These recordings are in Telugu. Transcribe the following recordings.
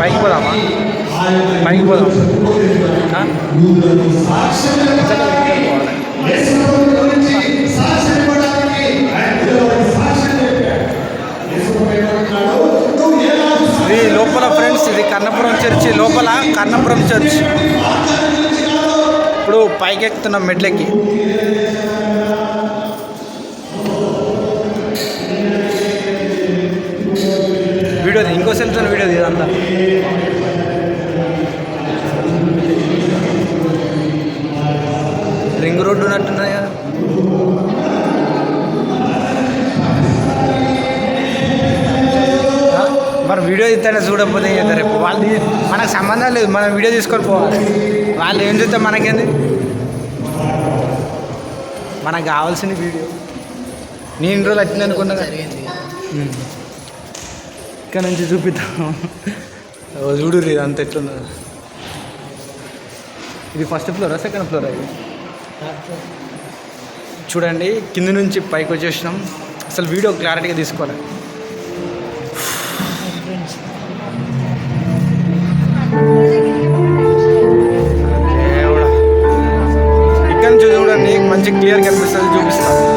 పైకి పోదామా? పైకి పోదాం ఇది లోపల ఫ్రెండ్స్ ఇది కన్నపురం చర్చి లోపల కన్నపురం చర్చ్. ఇప్పుడు పైకి ఎక్కుతున్నాం మెట్లెక్కి. సెల్తో వీడియో ఇదంతా రింగ్ రోడ్డు ఉన్నట్టున్నది కదా. మరి వీడియో ఇస్తానే చూడకపోతే ఏం చేస్తారు? రేపు వాళ్ళు మనకు సంబంధం లేదు. మనం వీడియో తీసుకొని పోవాలి. వాళ్ళు ఏం చూస్తే మనకేంది? మనకు కావాల్సిన వీడియో. నేను రోజులు వచ్చింది అనుకున్నా కదా. ఇక్కడ నుంచి చూపిద్దాం. చూడు ఇది అంత ఎట్లున్నదో ఇది ఫస్ట్ ఫ్లోరా సెకండ్ ఫ్లోరా ఇది? చూడండి కింద నుంచి పైకి వచ్చేసినాం. అసలు వీడియో క్లారిటీగా తీసుకోవాలి. ఇక్కడ నుంచి చూడండి మంచి క్లియర్ కనిపిస్తుంది చూపిస్తాను.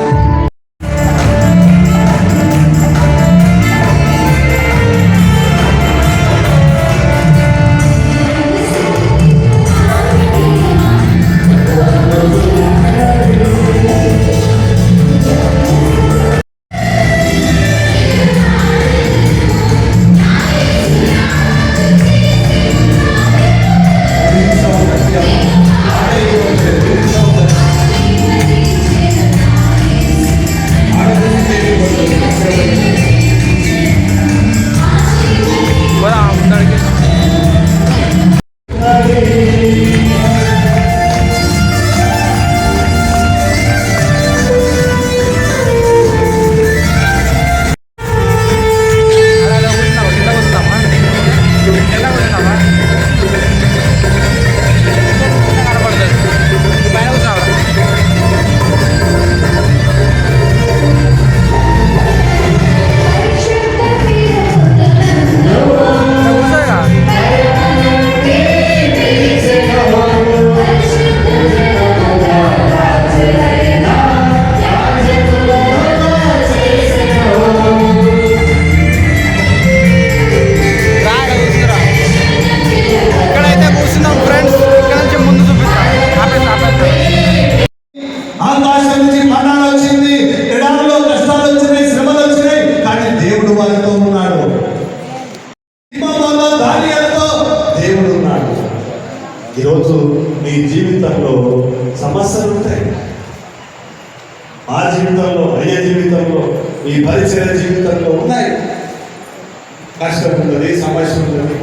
నీ జీవితంలో సమస్యలు ఉంటాయి. ఆ జీవితంలో అయ్యే జీవితంలో నీ పరిచయ జీవితంలో ఉన్నాయి. కష్టం ఉంటుంది సమస్య ఉంటుంది.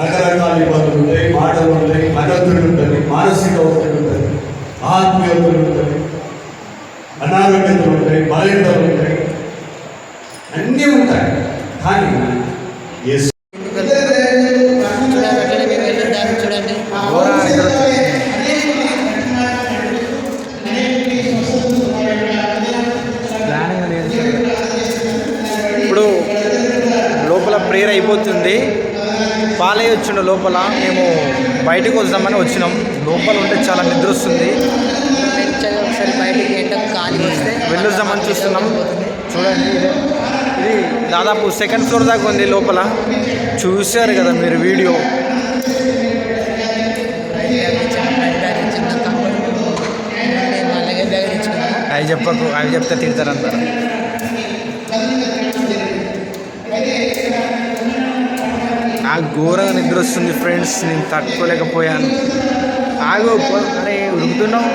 రకరకాల ఇబ్బందులు ఉంటాయి మాటలు ఉంటాయి అగత్తులు ఉంటుంది మానసిక ఒత్తిడి ఉంటుంది ఆత్మీయతలు ఉంటుంది అనారోగ్యతలు ఉంటాయి బలహీనతలు ఉంటాయి అన్నీ ఉంటాయి కానీ యేసు చూడండి అట్లనే మేము వెళ్ళొద్దాం చూడండి ఘోర నిద్ర వచ్చింది. ప్లానింగ్ లేదు ఇప్పుడు లోపల ప్రేయర్ అయిపోతుంది. పాలయ్య వచ్చిండు లోపల. మేము బయటకు వద్దామని వచ్చినాం. లోపల ఉంటే చాలా నిద్ర వస్తుంది. ఒకసారి బయటికి కాలి వస్తే వెళ్ళొద్దామని చూస్తున్నాం. చూడండి ఇదే. దాదాపు సెకండ్ ఫ్లోర్ దాకా ఉంది లోపల. చూశారు కదా మీరు వీడియో. అవి చెప్పకు అవి చెప్తే తిడతారంటారు. నాకు ఘోరంగా నిద్ర వస్తుంది ఫ్రెండ్స్ నేను తట్టుకోలేకపోయాను. ఆగు అరే ఉడుకుతున్నావు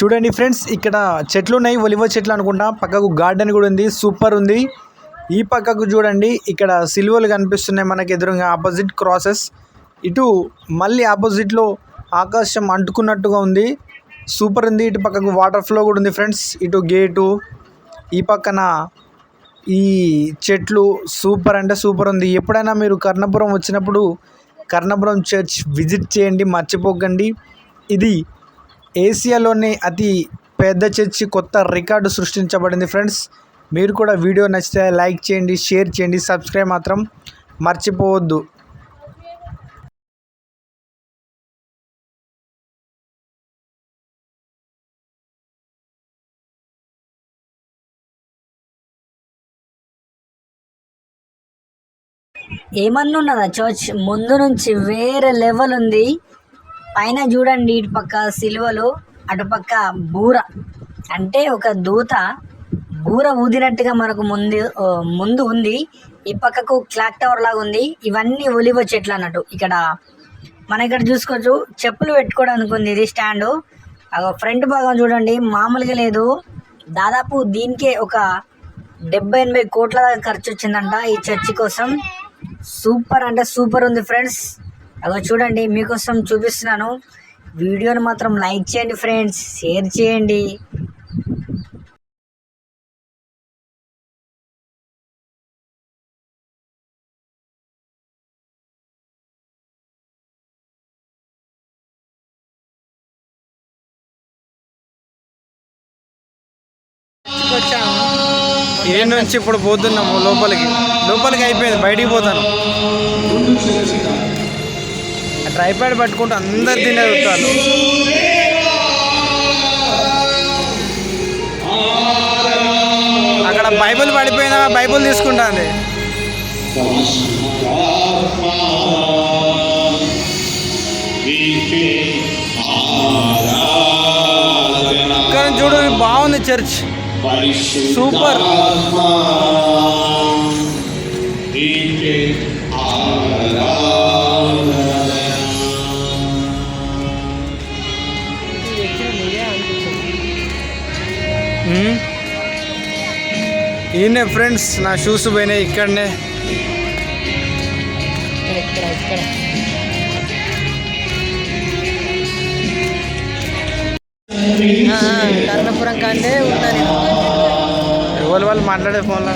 చూడండి ఫ్రెండ్స్ ఇక్కడ చెట్లు ఉన్నాయి ఒలివ చెట్లు అనుకుంటా. పక్కకు గార్డెన్ కూడా ఉంది. సూపర్ ఉంది. ఈ పక్కకు చూడండి ఇక్కడ సిల్వలు కనిపిస్తున్నాయి మనకి ఎదురుగా ఆపోజిట్ క్రాసెస్. ఇటు మళ్ళీ ఆపోజిట్లో ఆకాశం అంటుకున్నట్టుగా ఉంది. సూపర్ ఉంది. ఇటు పక్కకు వాటర్ ఫ్లో కూడా ఉంది ఫ్రెండ్స్. ఇటు గేటు ఈ పక్కన ఈ చెట్లు సూపర్ అంటే సూపర్ ఉంది. ఎప్పుడైనా మీరు కర్ణపురం వచ్చినప్పుడు కర్ణపురం చర్చ్ విజిట్ చేయండి మర్చిపోకండి. ఇది ఏసియాలోనే అతి పెద్ద చర్చి కొత్త రికార్డు సృష్టించబడింది ఫ్రెండ్స్. మీరు కూడా వీడియో నచ్చితే లైక్ చేయండి షేర్ చేయండి సబ్స్క్రైబ్ మాత్రం మర్చిపోవద్దు. ఏమన్నున్నదా చర్చ్? ముందు నుంచి వేరే లెవెల్ ఉంది. పైన చూడండి ఇటు పక్క సిలువలు అటుపక్క బూర. అంటే ఒక దూత బూర ఊదినట్టుగా మనకు ముందు ముందు ఉంది. ఈ పక్కకు క్లాక్ టవర్ లాగా ఉంది. ఇవన్నీ ఒలివ చెట్లు అన్నట్టు. ఇక్కడ మన ఇక్కడ చూసుకోవచ్చు. చెప్పులు పెట్టుకోవడానికి ఉంది ఇది స్టాండ్. ఫ్రంట్ భాగం చూడండి. మామూలుగా లేదు. దాదాపు దీనికే ఒక డెబ్బై ఎనభై కోట్ల దాకా ఖర్చు వచ్చిందంట ఈ చర్చి కోసం. సూపర్ అంటే సూపర్ ఉంది ఫ్రెండ్స్. అగో చూడండి. మీకోసం చూపిస్తున్నాను. వీడియోని మాత్రం లైక్ చేయండి ఫ్రెండ్స్. షేర్ చేయండి. ఏ నుంచి ఇప్పుడు పోతున్నాము లోపలికి? లోపలికి అయిపోయింది బయటికి పోతాను. ట్రైప్యాడ్ పట్టుకుంటూ అందరు తినేది చూస్తారు. అక్కడ బైబిల్ పడిపోయినా బైబిల్ తీసుకుంటాను ఇక్కడ చూడు బాగుంది చర్చ్ సూపర్ మ్మ్. ఈయనే ఫ్రెండ్స్ నా షూస్ పోయినాయి ఇక్కడనే ఇక్కడ ఇక్కడ కర్ణపురం కంటే ఉన్నా ఎవరు వాళ్ళు మాట్లాడే ఫోన్లో?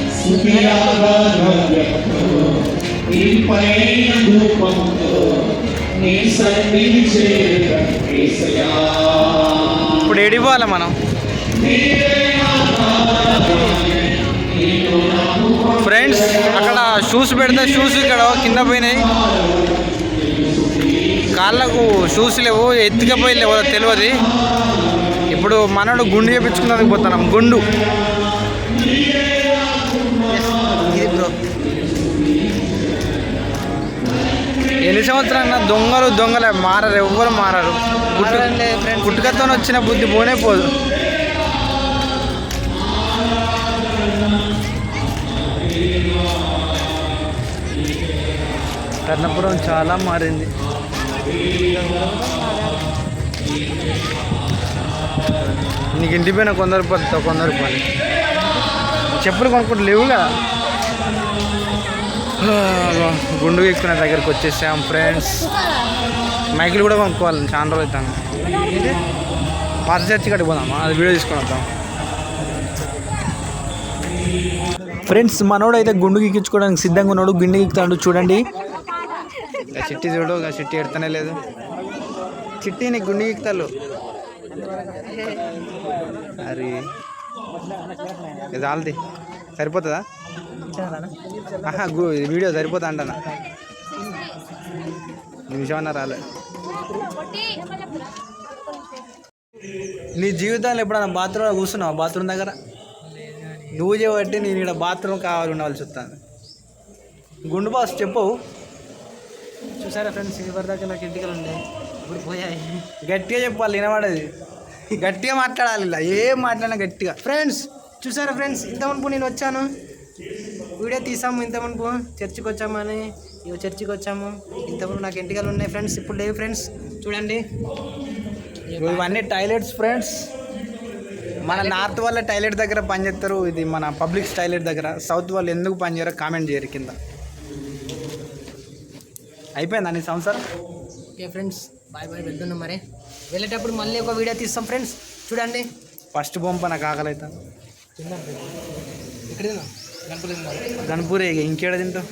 ఇప్పుడు ఏడిపోవాలి మనం? ఫ్రెండ్స్ అక్కడ షూస్ పెడితే షూస్ ఇక్కడ కింద పోయినాయి. కాళ్ళకు షూస్ లేవు ఎత్తుకపోయి లేవో తెలియదు. ఇప్పుడు మనోడు గుండు చేపించుకున్నందుకు పోతున్నాం గుండు. ఎన్ని సంవత్సరాలు దొంగలు దొంగలే మారరు ఎవ్వరు మారరు. పుట్టుకతో వచ్చిన బుద్ధి పోనే పోదు. కర్ణపురం చాలా మారింది. నీకు ఇంటి పైన కొందరు రూపాయలు కొంద రూపాయలు చెప్పులు కొనుక్కుంటూ లేవు కదా. గుండు ఎక్కునే దగ్గరికి వచ్చేసాం ఫ్రెండ్స్. మైకిల్ కూడా కొనుక్కోవాలి చాలా రోజులు అవుతాను పాత చర్చి కట్టి పోదామా? అది వీడియో తీసుకొని వద్దాం. ఫ్రెండ్స్ మనోడు అయితే గుండు గీకించుకోవడానికి సిద్ధంగా ఉన్నాడు గుండు గీకుతాడు చూడండి. ఇక చిట్టి చూడు ఇక చిట్టి ఎడతనే లేదు. చిట్టి నీకు గుండె ఎక్కుతాలు అరే. ఇది ఆల్ది సరిపోతుందా? ఆహా గు వీడియో సరిపోతా అంటనా? నిమిషం అన్న రాలే. నీ జీవితంలో ఎప్పుడన్నా బాత్రూంలో కూర్చున్నావు? బాత్రూమ్ దగ్గర? నువ్వు చేయబట్టి నేను ఇక్కడ బాత్రూమ్ కావాలి ఉండవలసి వస్తాను గుండు బాస్ చెప్పవు చూసారా ఫ్రెండ్స్ ఇదివరదాకా నాకు ఇంటికలు ఉండే ఇప్పుడు పోయాయి. గట్టిగా చెప్పాలి వినబడేది. గట్టిగా మాట్లాడాలి ఇలా. ఏం మాట్లాడినా గట్టిగా. ఫ్రెండ్స్ చూసారా ఫ్రెండ్స్ ఇంత మునుపు నేను వచ్చాను. వీడియో తీసాము ఇంత మునుపు చర్చికి వచ్చామని ఇగో చర్చికి వచ్చాము. ఇంత మునుపు నాకు ఇంటికలు ఉన్నాయి ఫ్రెండ్స్. ఇప్పుడు లేవు ఫ్రెండ్స్. చూడండి. ఇవన్నీ టాయిలెట్స్ ఫ్రెండ్స్. మన నార్త్ వాళ్ళ టాయిలెట్ దగ్గర పనిచేస్తారు. ఇది మన పబ్లిక్ టాయిలెట్ దగ్గర. సౌత్ వాళ్ళు ఎందుకు పనిచేయరో కామెంట్ చేయరు కింద. అయిపోయిందా నీ సంవత్సరం? ఓకే ఫ్రెండ్స్ బాయ్ బాయ్ వెళ్తున్నాం మరి. వెళ్ళేటప్పుడు మళ్ళీ ఒక వీడియో తీస్తాం ఫ్రెండ్స్. చూడండి. ఫస్ట్ పంప నాకు ఆకలి అవుతుంది తిందాం ఇక్కడ గణపూరే ఇక ఇంకేడ తింటావు?